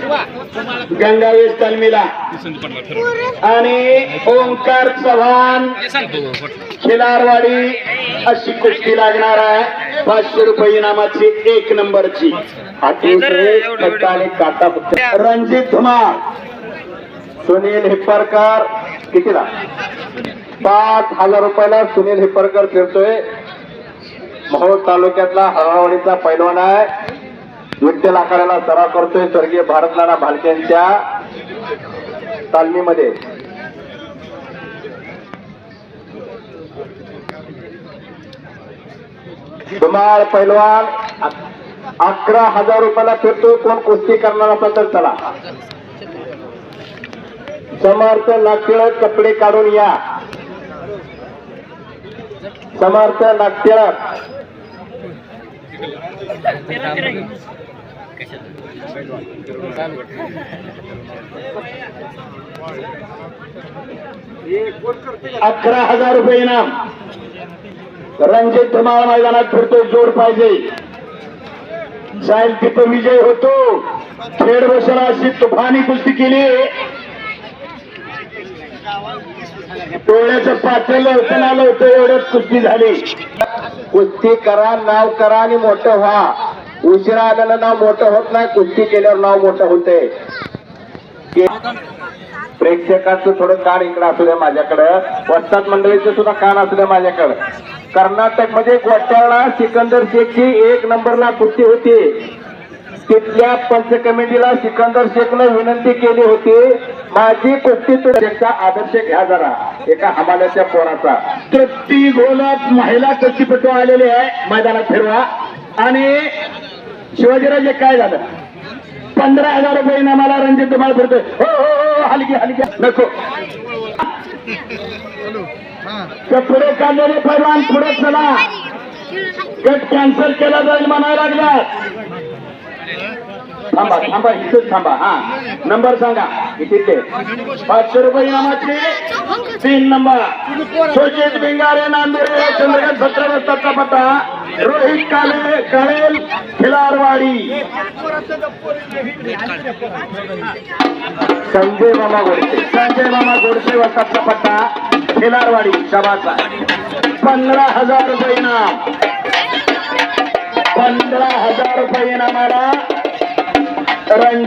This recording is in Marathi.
गंगावेश तालमीला आणि ओंकार चव्हाण. खिलारवाडी अशी कुस्ती लागणार आहे. पाचशे रुपये इनामाची एक नंबरची. रणजित धुमाळ. सुनील हिप्परकर. कितीला? पाच हजार रुपयाला सुनील हिप्परकर फिरतोय. मोहोळ तालुक्यातला हळावडीचा पैलवान आहे. विठ्ठल आकाराला सराव करतोय स्वर्गीय भारतनाना भालक्यांच्या तालमीमध्ये. धुमाळ पैलवान अकरा हजार रुपयाला फिरतोय. कोण कुस्ती करणार असेल तर चला समर्थ नाट्य कपडे काढून या. समर्थ नाट्य अकरा हजार रुपये इनाम. रणजित धुमाळ मैदानात फिरतो जोड पाहिजे. जाईल तिथं विजय होतो. खेड बसला अशी तुफानी कुस्ती केली. डोळ्याचं पात्र लवकर आलं होतं एवढ्यात कुस्ती झाली. कुस्ती करा नाव करा आणि मोठं व्हा. उशिरा आल्यानं नाव मोठं होत नाही कुस्ती केल्यावर नाव मोठं होते. प्रेक्षकाचं थोडं कान इकडं असू द्या माझ्याकडं. वस्तात मंडळीचं सुद्धा कान असू द्या माझ्याकडं. कर्नाटकमध्ये गोटाळा सिकंदर शेखची एक नंबरला कुस्ती होती. तिथल्या पंच कमिटीला सिकंदर शेखनं विनंती केली होती. माझी कुस्ती तुमचा आदर्श घ्या जरा. एका हमाल्याच्या पोराचा. तृप्ती गोलात महिला कुस्तीपटू आलेले आहे. मैदानात फिरवा. आणि शिवाजीराजे काय झालं? पंधरा हजार रुपये इनामाला रणजित तुम्हाला फिरतोय हो, हो हो हो हलकी हलकी. नको. तर पुढे काढलेले पैलवान पुढे चला. गट कॅन्सल केला जाईल म्हणायला लागला. थांबा थांबा इथेच थांबा हा. नंबर सांगा. इथे पाचशे रुपये इनामाचे तीन नंबर. सुजित बिंगारे नांदेड चंद्रकांत सतरा रस्त्याचा पत्ता. रोहित काले काळेल खिलारवाडी. संजय मामा गोडसे. संजय मामा गोडसे वस्ताचा पत्ता खिलारवाडी शबाचा पंधरा हजार रुपये इनाम. पंधरा हजार रुपये इनामाला ранее